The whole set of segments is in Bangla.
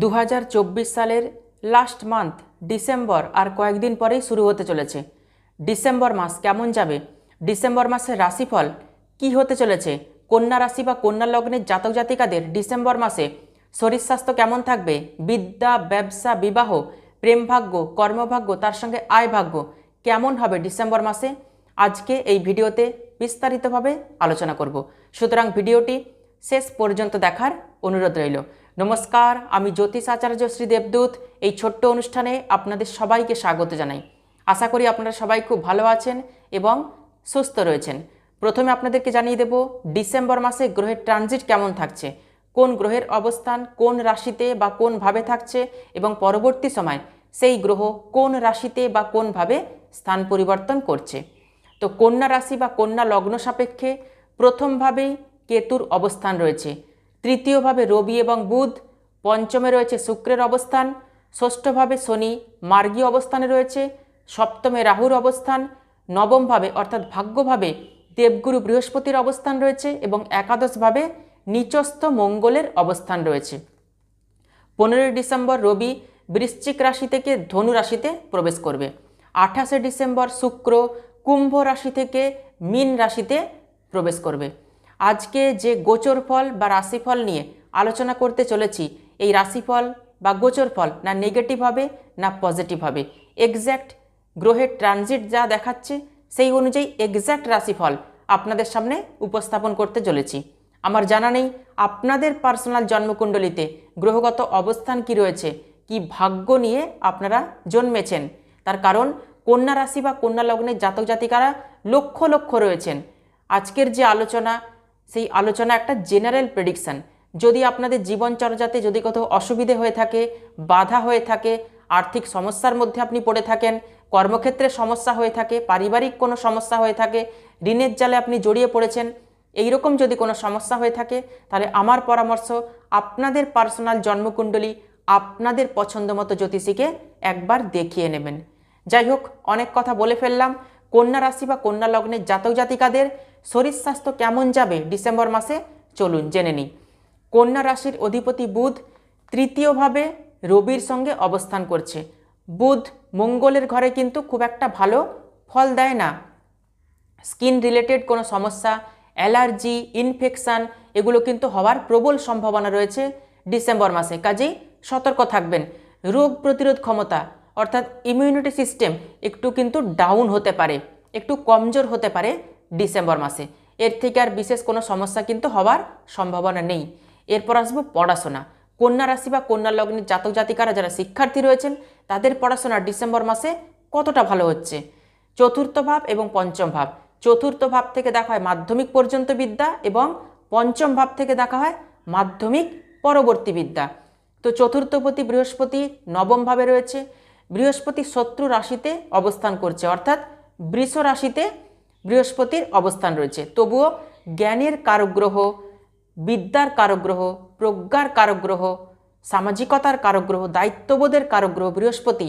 দু হাজার চব্বিশ সালের লাস্ট মান্থ ডিসেম্বর, আর কয়েকদিন পরেই শুরু হতে চলেছে। ডিসেম্বর মাস কেমন যাবে? ডিসেম্বর মাসের রাশিফল কি হতে চলেছে? কন্যা রাশি বা কন্যা লগ্নের জাতক জাতিকাদের ডিসেম্বর মাসে শরীর স্বাস্থ্য কেমন থাকবে? বিদ্যা, ব্যবসা, বিবাহ প্রেমভাগ্য কর্মভাগ্য, তার সঙ্গে আয় ভাগ্য কেমন হবে ডিসেম্বর মাসে? আজকে এই ভিডিওতে বিস্তারিতভাবে আলোচনা করব। সুতরাং ভিডিওটি শেষ পর্যন্ত দেখার অনুরোধ রইল। নমস্কার, আমি জ্যোতিষ আচার্য শ্রী দেবদূত। এই ছোট্ট অনুষ্ঠানে আপনাদের সবাইকে স্বাগত জানাই। আশা করি আপনারা সবাই খুব ভালো আছেন এবং সুস্থ রয়েছেন। প্রথমে আপনাদেরকে জানিয়ে দেব, ডিসেম্বর মাসে গ্রহের ট্রানজিট কেমন থাকছে? কোন গ্রহের অবস্থান, কোন রাশিতে বা কোন ভাবে থাকছে? এবং পরবর্তী সময় সেই গ্রহ কোন রাশিতে বা কোনভাবে স্থান পরিবর্তন করছে? তো কন্যা রাশি বা কন্যা লগ্ন সাপেক্ষে প্রথমভাবেই কেতুর অবস্থান রয়েছে। তৃতীয়ভাবে রবি এবং বুধ, পঞ্চমে রয়েছে শুক্রের অবস্থান, ষষ্ঠভাবে শনি মার্গী অবস্থানে রয়েছে, সপ্তমে রাহুর অবস্থান, নবমভাবে অর্থাৎ ভাগ্যভাবে দেবগুরু বৃহস্পতির অবস্থান রয়েছে এবং একাদশভাবে নিচস্থ মঙ্গলের অবস্থান রয়েছে। পনেরোই ডিসেম্বর রবি বৃশ্চিক রাশি থেকে ধনু রাশিতে প্রবেশ করবে। আঠাশে ডিসেম্বর শুক্র কুম্ভ রাশি থেকে মীন রাশিতে প্রবেশ করবে। আজকে যে গোচর ফল বা রাশিফল নিয়ে আলোচনা করতে চলেছি, এই রাশিফল বা গোচর ফল না নেগেটিভ হবে, না পজিটিভ হবে। এক্স্যাক্ট গ্রহের ট্রানজিট যা দেখাচ্ছে, সেই অনুযায়ী এক্স্যাক্ট রাশিফল আপনাদের সামনে উপস্থাপন করতে চলেছি। আমার জানা নেই আপনাদের পার্সোনাল জন্মকুণ্ডলিতে গ্রহগত অবস্থান কি রয়েছে, কি ভাগ্য নিয়ে আপনারা জন্মেছেন। তার কারণ কন্যা রাশি বা কন্যা লগ্নের জাতক জাতিকারা লক্ষ লক্ষ রয়েছেন। আজকের যে আলোচনা সেই আলোচনা একটা জেনারেল প্রেডিকশান যদি আপনাদের জীবনচর্যাতে যদি কোথাও অসুবিধে হয়ে থাকে, বাধা হয়ে থাকে, আর্থিক সমস্যার মধ্যে আপনি পড়ে থাকেন, কর্মক্ষেত্রে সমস্যা হয়ে থাকে, পারিবারিক কোনো সমস্যা হয়ে থাকে, ঋণের জালে আপনি জড়িয়ে পড়েছেন এই রকম যদি কোনো সমস্যা হয়ে থাকে, তাহলে আমার পরামর্শ, আপনাদের পার্সোনাল জন্মকুণ্ডলী আপনাদের পছন্দ মতো জ্যোতিষীকে একবার দেখিয়ে নেবেন। যাই হোক, অনেক কথা বলে ফেললাম। কন্যা রাশি বা কন্যা লগ্নের জাতক জাতিকাদের শরীর স্বাস্থ্য কেমন যাবে ডিসেম্বর মাসে? চলুন জেনে নিই। কন্যা রাশির অধিপতি বুধ তৃতীয়ভাবে রবির সঙ্গে অবস্থান করছে। বুধ মঙ্গলের ঘরে কিন্তু খুব একটা ভালো ফল দেয় না। স্কিন রিলেটেড কোনো সমস্যা, অ্যালার্জি, ইনফেকশান, এগুলো কিন্তু হওয়ার প্রবল সম্ভাবনা রয়েছে ডিসেম্বর মাসে। কাজেই সতর্ক থাকবেন। রোগ প্রতিরোধ ক্ষমতা, অর্থাৎ ইমিউনিটি সিস্টেম একটু কিন্তু ডাউন হতে পারে, একটু কমজোর হতে পারে ডিসেম্বর মাসে। এর থেকে আর বিশেষ কোনো সমস্যা কিন্তু হওয়ার সম্ভাবনা নেই। এরপর আসব পড়াশোনা। কন্যা রাশি বা কন্যা লগ্নের জাতক জাতিকারা যারা শিক্ষার্থী রয়েছেন, তাদের পড়াশোনা ডিসেম্বর মাসে কতটা ভালো হচ্ছে? চতুর্থ ভাব এবং পঞ্চম ভাব। চতুর্থ ভাব থেকে দেখা হয় মাধ্যমিক পর্যন্ত বিদ্যা এবং পঞ্চম ভাব থেকে দেখা হয় মাধ্যমিক পরবর্তী বিদ্যা। তো চতুর্থপতি বৃহস্পতি নবম ভাবে রয়েছে। বৃহস্পতি শত্রু রাশিতে অবস্থান করছে, অর্থাৎ বৃষ রাশিতে বৃহস্পতির অবস্থান রয়েছে। তবুও জ্ঞানের কারগ্রহ, বিদ্যার কারগ্রহ, প্রজ্ঞার কারগ্রহ, সামাজিকতার কারগ্রহ, দায়িত্ববোধের কারগ্রহ, বৃহস্পতি,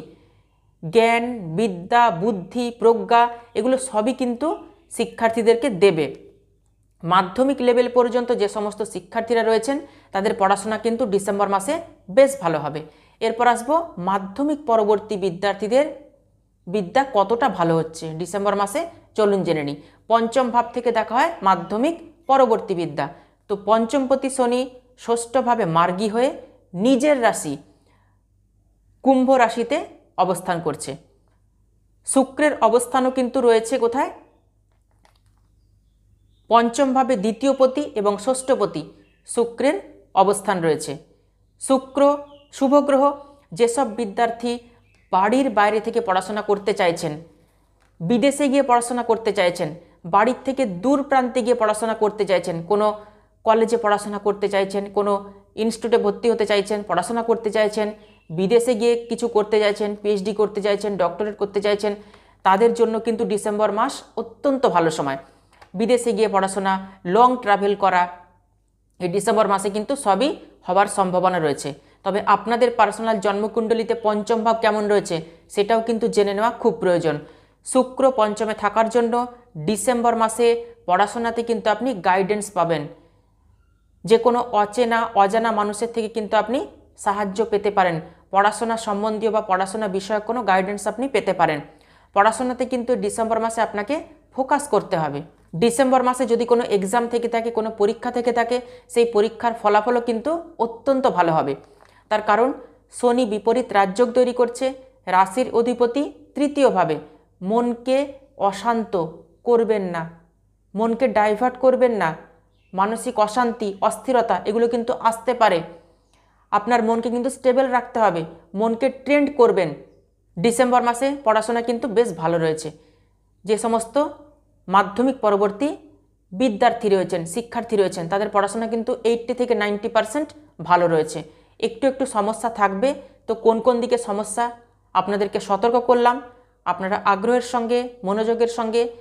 জ্ঞান, বিদ্যা, বুদ্ধি, প্রজ্ঞা, এগুলো সবই কিন্তু শিক্ষার্থীদেরকে দেবে। মাধ্যমিক লেভেল পর্যন্ত যে সমস্ত শিক্ষার্থীরা রয়েছেন, তাদের পড়াশোনা কিন্তু ডিসেম্বর মাসে বেশ ভালো হবে। এরপর আসব মাধ্যমিক পরবর্তী বিদ্যার্থীদের, বিদ্যা কতটা ভালো হচ্ছে? ডিসেম্বর মাসে চলুন জেনে নিই। পঞ্চম ভাব থেকে দেখা হয় মাধ্যমিক পরবর্তী বিদ্যা। তো পঞ্চমপতি শনি ষষ্ঠভাবে মার্গী হয়ে নিজের রাশি কুম্ভ রাশিতে অবস্থান করছে। শুক্রের অবস্থানও কিন্তু রয়েছে কোথায়? পঞ্চমভাবে দ্বিতীয়পতি এবং ষষ্ঠপতি শুক্রের অবস্থান রয়েছে। শুক্র শুভগ্রহ যেসব বিদ্যার্থী বাড়ির বাইরে থেকে পড়াশোনা করতে চাইছেন বিদেশে গিয়ে পড়াশোনা করতে চাইছেন, বাড়ির থেকে দূর প্রান্তে গিয়ে পড়াশোনা করতে চাইছেন, কোনো কলেজে পড়াশোনা করতে চাইছেন, কোনো ইনস্টিটিউটে ভর্তি হতে চাইছেন, পড়াশোনা করতে চাইছেন, বিদেশে গিয়ে কিছু করতে চাইছেন পিএইচডি করতে চাইছেন ডক্টরেট করতে চাইছেন, তাদের জন্য কিন্তু ডিসেম্বর মাস অত্যন্ত ভালো সময়। বিদেশে গিয়ে পড়াশোনা লং ট্রাভেল করা, এই ডিসেম্বর মাসে কিন্তু সবই হওয়ার সম্ভাবনা রয়েছে। তবে আপনাদের পার্সোনাল জন্মকুণ্ডলিতে পঞ্চম ভাব কেমন রয়েছে, সেটাও কিন্তু জেনে নেওয়া খুব প্রয়োজন। শুক্র পঞ্চমে থাকার জন্য ডিসেম্বর মাসে পড়াশোনাতে কিন্তু আপনি গাইডেন্স পাবেন। যে কোনো অচেনা, অজানা মানুষের থেকে কিন্তু আপনি সাহায্য পেতে পারেন। পড়াশোনা সম্বন্ধীয় বা পড়াশোনা বিষয়ক কোনো গাইডেন্স আপনি পেতে পারেন। পড়াশোনাতে কিন্তু ডিসেম্বর মাসে আপনাকে ফোকাস করতে হবে। ডিসেম্বর মাসে যদি কোনো এক্সাম থেকে থাকে, কোনো পরীক্ষা থেকে থাকে, সেই পরীক্ষার ফলাফলও কিন্তু অত্যন্ত ভালো হবে। তার কারণ, শনি বিপরীত রাজযোগ তৈরি করছে, রাশির অধিপতি তৃতীয়ভাবে। মনকে অশান্ত করবেন না, মনকে ডাইভার্ট করবেন না। মানসিক অশান্তি, অস্থিরতা, এগুলো কিন্তু আসতে পারে। আপনার মনকে কিন্তু স্টেবল রাখতে হবে, মনকে ট্রেন্ড করবেন। ডিসেম্বর মাসে পড়াশোনা কিন্তু বেশ ভালো রয়েছে। যে সমস্ত মাধ্যমিক পরবর্তী বিদ্যার্থী রয়েছেন, শিক্ষার্থী রয়েছেন, তাদের পড়াশোনা কিন্তু এইটটি থেকে নাইনটি পারসেন্ট ভালো রয়েছে। একটু একটু সমস্যা থাকবে, তো কোন কোন দিকে সমস্যা আপনাদেরকে সতর্ক করলাম। আপনারা আগ্রহের সঙ্গে, মনোযোগের সঙ্গে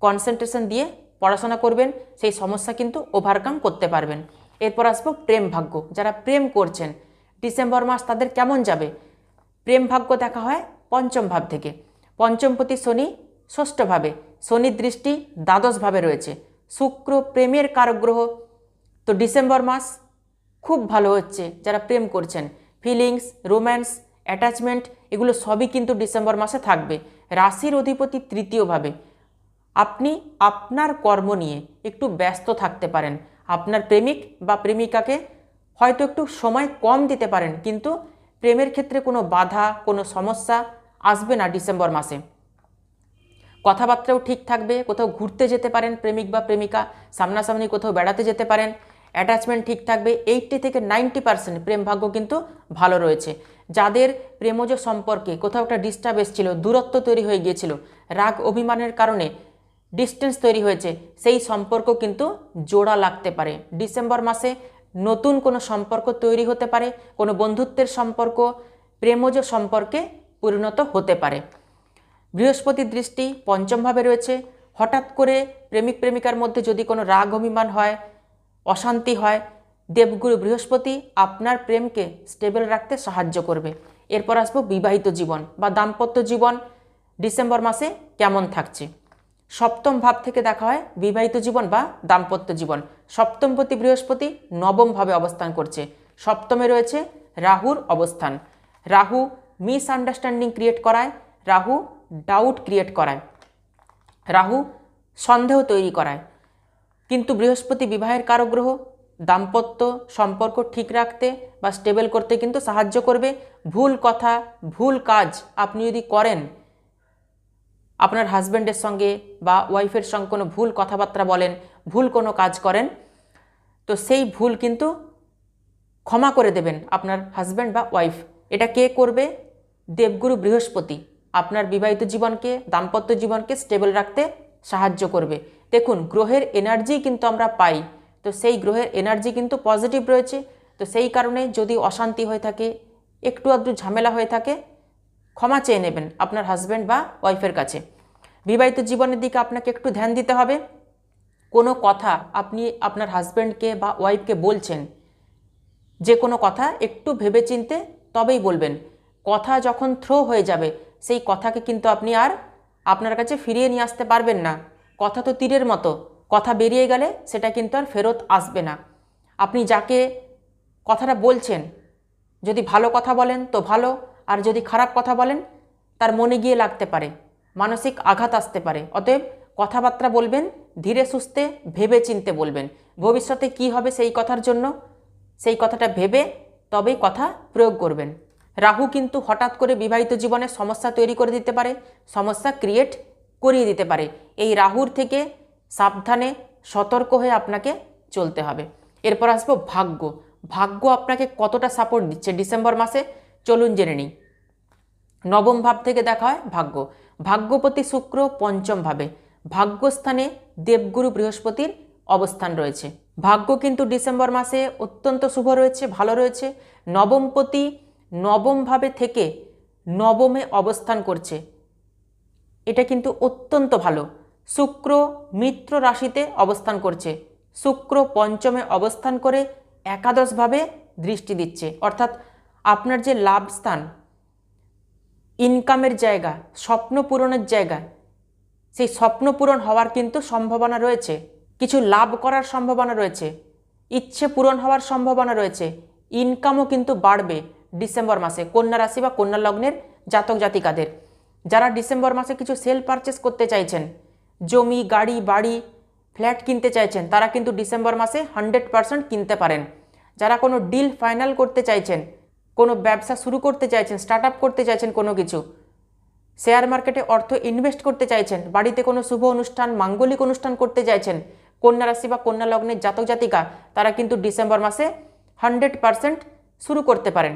কনসেন্ট্রেশন দিয়ে পড়াশোনা করবেন, সেই সমস্যা কিন্তু ওভারকাম করতে পারবেন। এরপর আসব প্রেম ভাগ্য। যারা প্রেম করছেন, ডিসেম্বর মাস তাদের কেমন যাবে? প্রেম ভাগ্য দেখা হয় পঞ্চম ভাব থেকে। পঞ্চমপতি শনি ষষ্ঠভাবে। শনির দৃষ্টি দ্বাদশভাবে রয়েছে। শুক্র প্রেমের কারগ্রহ। তো ডিসেম্বর মাস খুব ভালো হচ্ছে যারা প্রেম করছেন। ফিলিংস, রোম্যান্স অ্যাটাচমেন্ট এগুলো সবই কিন্তু ডিসেম্বর মাসে থাকবে। রাশির অধিপতি তৃতীয়ভাবে। আপনি আপনার কর্ম নিয়ে একটু ব্যস্ত থাকতে পারেন। আপনার প্রেমিক বা প্রেমিকাকে হয়তো একটু সময় কম দিতে পারেন, কিন্তু প্রেমের ক্ষেত্রে কোনো বাধা, কোনো সমস্যা আসবে না ডিসেম্বর মাসে। কথাবার্তাও ঠিক থাকবে, কোথাও ঘুরতে যেতে পারেন প্রেমিক বা প্রেমিকা, সামনাসামনি কোথাও বেড়াতে যেতে পারেন। অ্যাটাচমেন্ট ঠিক থাকবে এইটটি থেকে নাইনটি পার্সেন্ট প্রেম ভাগ্য কিন্তু ভালো রয়েছে। যাদের প্রেমজ সম্পর্কে কোথাও একটা ডিস্টার্ব এসেছিল, দূরত্ব তৈরি হয়ে গিয়েছিল, রাগ অভিমানের কারণে ডিস্টেন্স তৈরি হয়েছে, সেই সম্পর্ক কিন্তু জোড়া লাগতে পারে। ডিসেম্বর মাসে নতুন কোনো সম্পর্ক তৈরি হতে পারে, কোনো বন্ধুত্বের সম্পর্ক, প্রেমজ সম্পর্কে পরিণত হতে পারে। বৃহস্পতির দৃষ্টি পঞ্চমভাবে রয়েছে। হঠাৎ করে প্রেমিক প্রেমিকার মধ্যে যদি কোনো রাগ অভিমান হয় অশান্তি হয়। দেবগুরু বৃহস্পতি আপনার প্রেমকে স্টেবল রাখতে সাহায্য করবে। এরপর আসব বিবাহিত জীবন বা দাম্পত্য জীবন। ডিসেম্বর মাসে কেমন থাকছে? সপ্তম ভাব থেকে দেখা হয় বিবাহিত জীবন বা দাম্পত্য জীবন। সপ্তমপতি বৃহস্পতি নবমভাবে অবস্থান করছে। সপ্তমে রয়েছে রাহুর অবস্থান। রাহু মিস আন্ডারস্ট্যান্ডিং ক্রিয়েট করায়, রাহু ডাউট ক্রিয়েট করায়। রাহু সন্দেহ তৈরি করায়। কিন্তু বৃহস্পতি বিবাহের কারগ্রহ, দাম্পত্য সম্পর্ক ঠিক রাখতে বা স্টেবল করতে কিন্তু সাহায্য করবে। ভুল কথা, ভুল কাজ আপনি যদি করেন, আপনার হাজব্যান্ডের সঙ্গে বা ওয়াইফের সঙ্গে কোনো ভুল কথাবার্তা বলেন, ভুল কোনো কাজ করেন, তো সেই ভুল কিন্তু ক্ষমা করে দেবেন আপনার হাজব্যান্ড বা ওয়াইফ এটা কে করবে? দেবগুরু বৃহস্পতি। আপনার বিবাহিত জীবনকে, দাম্পত্য জীবনকে স্টেবল রাখতে সাহায্য করবে। দেখুন, গ্রহের এনার্জি কিন্তু আমরা পাই। তো সেই গ্রহের এনার্জি কিন্তু পজিটিভ রয়েছে। তো সেই কারণে যদি অশান্তি হয়ে থাকে, একটু আধটু ঝামেলা হয়ে থাকে, ক্ষমা চেয়ে নেবেন আপনার হাজব্যান্ড বা ওয়াইফের কাছে। বিবাহিত জীবনের দিকে আপনাকে একটু ধ্যান দিতে হবে। কোনো কথা আপনি আপনার হাজব্যান্ডকে বা ওয়াইফকে বলছেন, যে কোনো কথা একটু ভেবেচিন্তে তবেই বলবেন। কথা যখন থ্রো হয়ে যাবে, সেই কথাকে কিন্তু আপনি আর আপনার কাছে ফিরিয়ে নিয়ে আসতে পারবেন না। কথা তো তীরের মতো, কথা বেরিয়ে গেলে সেটা কিন্তু আর ফেরত আসবে না। আপনি যাকে কথাটা বলছেন, যদি ভালো কথা বলেন তো ভালো, আর যদি খারাপ কথা বলেন, তার মনে গিয়ে লাগতে পারে, মানসিক আঘাত আসতে পারে। অতএব কথাবার্তা বলবেন, ধীরে সুস্থে ভেবে চিনতে বলবেন। ভবিষ্যতে কি হবে সেই কথার জন্য? সেই কথাটা ভেবে তবেই কথা প্রয়োগ করবেন। রাহু কিন্তু হঠাৎ করে বিবাহিত জীবনে সমস্যা তৈরি করে দিতে পারে, সমস্যা ক্রিয়েট করিয়ে দিতে পারে। এই রাহুর থেকে সাবধানে সতর্ক হয়ে আপনাকে চলতে হবে। এরপর আসব ভাগ্য। ভাগ্য আপনাকে কতটা সাপোর্ট দিচ্ছে ডিসেম্বর মাসে? চলুন জেনে নিই। নবম ভাব থেকে দেখা হয় ভাগ্য। ভাগ্যপতি শুক্র পঞ্চম ভাবে। ভাগ্যস্থানে দেবগুরু বৃহস্পতির অবস্থান রয়েছে। ভাগ্য কিন্তু ডিসেম্বর মাসে অত্যন্ত শুভ রয়েছে, ভালো রয়েছে। নবমপতি নবম ভাবে থেকে নবমে অবস্থান করছে। এটা কিন্তু অত্যন্ত ভালো। শুক্র মিত্র রাশিতে অবস্থান করছে। শুক্র পঞ্চমে অবস্থান করে একাদশভাবে দৃষ্টি দিচ্ছে। অর্থাৎ আপনার যে লাভ স্থান, ইনকামের জায়গা, স্বপ্ন পূরণের জায়গা, সেই স্বপ্ন পূরণ হওয়ার কিন্তু সম্ভাবনা রয়েছে। কিছু লাভ করার সম্ভাবনা রয়েছে। ইচ্ছে পূরণ হওয়ার সম্ভাবনা রয়েছে। ইনকামও কিন্তু বাড়বে ডিসেম্বর মাসে, কন্যা রাশি বা কন্যা লগ্নের জাতক জাতিকাদের যারা ডিসেম্বর মাসে কিছু সেল পারচেস করতে চাইছেন, জমি, গাড়ি, বাড়ি ফ্ল্যাট কিনতে চাইছেন, তারা কিন্তু ডিসেম্বর মাসে হান্ড্রেড পারসেন্ট কিনতে পারেন। যারা কোনো ডিল ফাইনাল করতে চাইছেন, কোনো ব্যবসা শুরু করতে চাইছেন স্টার্ট আপ করতে চাইছেন কোনো কিছু শেয়ার মার্কেটে অর্থ ইনভেস্ট করতে চাইছেন, বাড়িতে কোনো শুভ অনুষ্ঠান, মাঙ্গলিক অনুষ্ঠান করতে চাইছেন, কন্যা রাশি বা কন্যা লগ্নের জাতক জাতিকা, তারা কিন্তু ডিসেম্বর মাসে হান্ড্রেড পারসেন্ট শুরু করতে পারেন।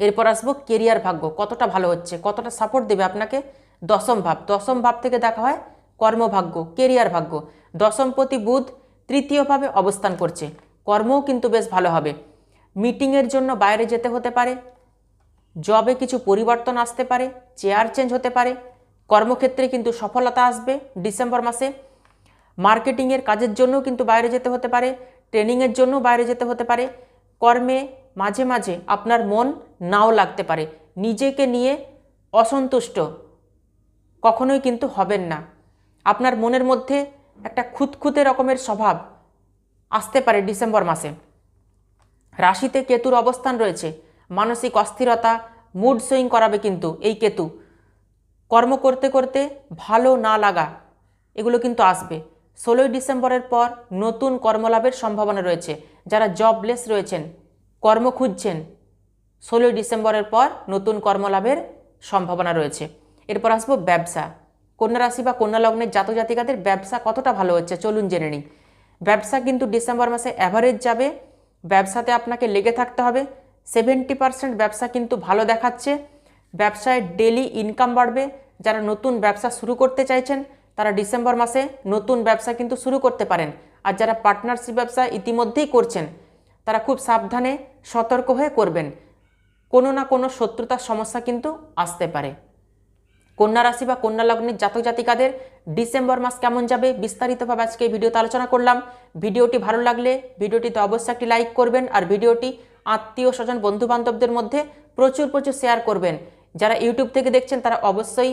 এরপর আসব কেরিয়ার ভাগ্য, কতটা ভালো হচ্ছে, কতটা সাপোর্ট দেবে আপনাকে? দশম ভাব দশম ভাব থেকে দেখা হয় কর্মভাগ্য কেরিয়ার ভাগ্য। দশমপতি বুধ তৃতীয়ভাবে অবস্থান করছে, কর্মও কিন্তু বেশ ভালো হবে। মিটিংয়ের জন্য বাইরে যেতে হতে পারে জবে কিছু পরিবর্তন আসতে পারে চেয়ার চেঞ্জ হতে পারে, কর্মক্ষেত্রে কিন্তু সফলতা আসবে ডিসেম্বর মাসে। মার্কেটিংয়ের কাজের জন্যও কিন্তু বাইরে যেতে হতে পারে ট্রেনিংয়ের জন্য বাইরে যেতে হতে পারে কর্মে মাঝে মাঝে আপনার মন নাও লাগতে পারে। নিজেকে নিয়ে অসন্তুষ্ট কখনোই কিন্তু হবেন না। আপনার মনের মধ্যে একটা খুঁতখুঁতে রকমের স্বভাব আসতে পারে ডিসেম্বর মাসে। রাশিতে কেতুর অবস্থান রয়েছে। মানসিক অস্থিরতা মুড সুইং করাবে কিন্তু এই কেতু। কর্ম করতে করতে ভালো না লাগা, এগুলো কিন্তু আসবে। ষোলোই ডিসেম্বরের পর নতুন কর্মলাভের সম্ভাবনা রয়েছে। যারা জবলেস রয়েছেন, কর্ম খুঁজছেন, ষোলোই ডিসেম্বরের পর নতুন কর্মলাভের সম্ভাবনা রয়েছে। এরপর আসব ব্যবসা। কন্যা রাশি বা কন্যা লগ্নের জাতক জাতিকাদের ব্যবসা কতটা ভালো হচ্ছে চলুন জেনে নিই। ব্যবসা কিন্তু ডিসেম্বর মাসে অ্যাভারেজ যাবে, ব্যবসাতে আপনাকে লেগে থাকতে হবে। সেভেন্টি পার্সেন্ট ব্যবসা কিন্তু ভালো দেখাচ্ছে। ব্যবসায় ডেলি ইনকাম বাড়বে। যারা নতুন ব্যবসা শুরু করতে চাইছেন তারা ডিসেম্বর মাসে নতুন ব্যবসা কিন্তু শুরু করতে পারেন। আর যারা পার্টনারশিপ ব্যবসা ইতিমধ্যেই করছেন, তারা খুব সাবধানে সতর্ক হয়ে করবেন। কোনো না কোনো শত্রুতার সমস্যা কিন্তু আসতে পারে। কন্যা রাশি বা কন্যা লগ্নের জাতক জাতিকাদের ডিসেম্বর মাস কেমন যাবে বিস্তারিতভাবে আজকে ভিডিওতে আলোচনা করলাম। ভিডিওটি ভালো লাগলে ভিডিওটিতে অবশ্যই একটি লাইক করবেন আর ভিডিওটি আত্মীয় স্বজন বন্ধু বান্ধবদের মধ্যে প্রচুর প্রচুর শেয়ার করবেন। যারা ইউটিউব থেকে দেখছেন, তারা অবশ্যই